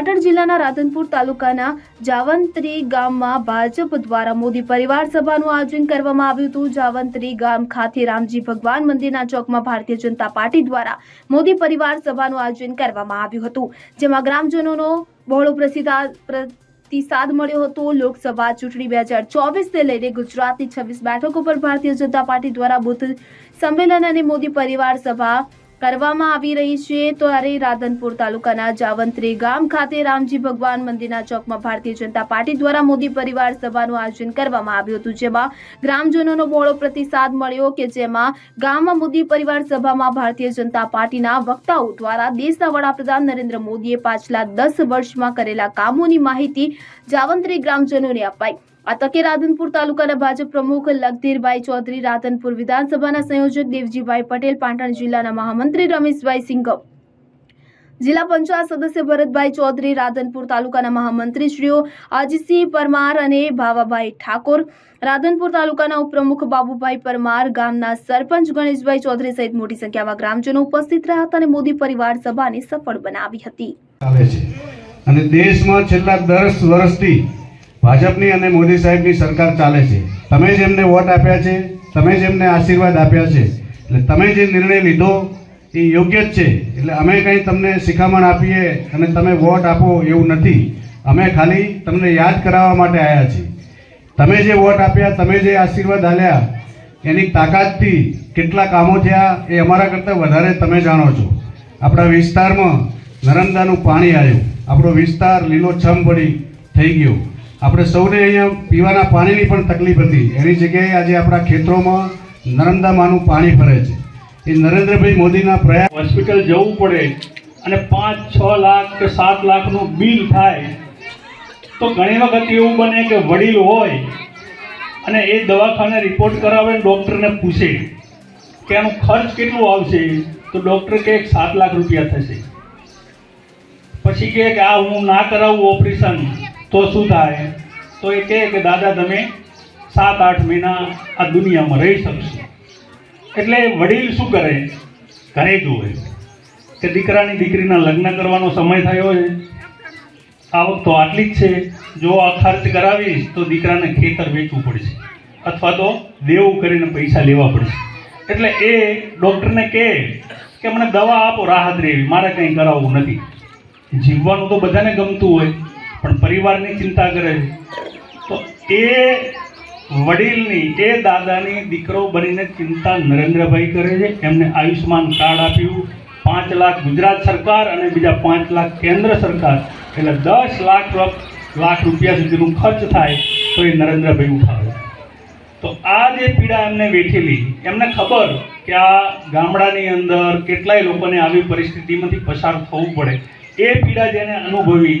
પાટણ જિલ્લાના રાધનપુર તાલુકાના જાવંત્રી ગામમાં ભાજપ દ્વારા મોદી પરિવાર સભાનું આયોજન કરવામાં આવ્યું હતું. જાવંત્રી ગામ ખાતે રામજી ભગવાન મંદિરના ચોકમાં ભારતીય જનતા પાર્ટી દ્વારા મોદી પરિવાર સભાનું આયોજન કરવામાં આવ્યું હતું. જેમાં ગ્રામજનોનો બહોળો પ્રતિસાદ મળ્યો હતો. લોકસભા ચૂંટણી બે હજાર ચોવીસને લઈને ગુજરાતની છવ્વીસ બેઠકો પર ભારતીય જનતા પાર્ટી દ્વારા બુથ સંમેલન અને મોદી પરિવાર સભા કરવામાં આવી રહી છે. ત્યારે રાધનપુર તાલુકાના જાવંત્રી ગામ ખાતે રામજી ભગવાન મંદિરના ચોકમાં ભારતીય જનતા પાર્ટી દ્વારા મોદી પરિવાર સભાનું આયોજન કરવામાં આવ્યું હતું. જેમાં ગ્રામજનોનો બહોળો પ્રતિસાદ મળ્યો કે જેમાં ગામમાં મોદી પરિવાર સભામાં ભારતીય જનતા પાર્ટીના વક્તાઓ દ્વારા દેશના વડાપ્રધાન નરેન્દ્ર મોદીએ પાછલા દસ વર્ષમાં કરેલા કામોની માહિતી જાવંત્રી ગ્રામજનોને અપાઈ. આ તકે રાધનપુર તાલુકાના ભાજપ પ્રમુખ લખધીરભાઈ ચૌધરી રાધનપુર વિધાનસભાના સંયોજક દેવજીભાઈ પટેલ પાટણ જિલ્લાના મહામંત્રી રમેશભાઈ સિંઘમ જિલ્લા પંચાયત સદસ્ય ભરતભાઈ ચૌધરી રાધનપુર તાલુકાના મહામંત્રી શ્રીઓ અજીતસિંહ પરમાર અને ભાવાભાઈ ઠાકોર રાધનપુર તાલુકાના ઉપપ્રમુખ બાબુભાઈ પરમાર ગામના સરપંચ ગણેશભાઈ ચૌધરી સહિત મોટી સંખ્યામાં ગ્રામજનો ઉપસ્થિત રહ્યા હતા અને મોદી પરિવાર સભાને સફળ બનાવી હતી। અને દેશમાં છેલ્લા દસ વર્ષથી ભાજપની અને મોદી સાહેબની સરકાર ચાલે છે. તમે જ એમને વોટ આપ્યા છે, તમે જ એમને આશીર્વાદ આપ્યા છે, એટલે તમે જે નિર્ણય લીધો એ યોગ્ય જ છે. એટલે અમે કંઈ તમને શિખામણ આપીએ અને તમે વોટ આપો એવું નથી. અમે ખાલી તમને યાદ કરાવવા માટે આવ્યા છીએ. તમે જે વોટ આપ્યા, તમે જે આશીર્વાદ આપ્યા એની તાકાતથી કેટલા કામો થયા એ અમારા કરતાં વધારે તમે જાણો છો. આપણા વિસ્તારમાં નર્મદાનું પાણી આવ્યું. આપણો વિસ્તાર લીલોછમ પડી થઈ ગયો. આપણે સૌને અહીંયા પીવાના પાણીની પણ તકલીફ હતી. એની જગ્યાએ આજે આપણા ખેતરોમાં નર્મદામાંનું પાણી ફરે છે. એ નરેન્દ્રભાઈ મોદીના પ્રયાસ હોસ્પિટલ જવું પડે અને પાંચ, છ લાખ કે સાત લાખનું બિલ થાય, તો ઘણી વખત એવું બને કે વડીલ હોય અને એ દવાખાને રિપોર્ટ કરાવે ડૉક્ટરને પૂછે કે આનો ખર્ચ કેટલો આવશે, તો ડૉક્ટર કહે સાત લાખ રૂપિયા થશે. પછી કહે કે આ હું ના કરાવું ઓપરેશન તો શું થાય? તો એ કહે કે, દાદા, તમે સાત, આઠ મહિના આ દુનિયામાં રહી શકશો. એટલે વડીલ શું કરે? ઘરે જુએ. કે દીકરાની દીકરીના લગ્ન કરવાનો સમય થયો છે. આવક તો આટલી જ છે. જો આ ખર્ચ કરાવીશ, તો દીકરાને ખેતર વેચવું પડશે. અથવા તો દેવું કરીને પૈસા લેવા પડશે. એટલે એ ડૉક્ટરને કહે કે, મને દવા આપો, રાહત રહેવી. મારે કંઈ કરાવવું નથી. જીવવાનું તો બધાને ગમતું હોય. પણ પરિવારની ચિંતા કરે છે. તો એ વડીલની, એ દાદાની દીકરો બનીને ચિંતા નરેન્દ્રભાઈ કરે છે. એમને આયુષ્માન કાર્ડ આપ્યું, પાંચ લાખ ગુજરાત સરકાર અને બીજા પાંચ લાખ કેન્દ્ર સરકાર. એટલે દસ લાખ લાખ રૂપિયા સુધીનું ખર્ચ થાય તો એ નરેન્દ્રભાઈ ઉઠાવે. તો આ જે પીડા એમને વેઠેલી, એમને ખબર કે આ ગામડાની અંદર કેટલાય લોકોને આવી પરિસ્થિતિમાંથી પસાર થવું પડે. એ પીડા જેને અનુભવી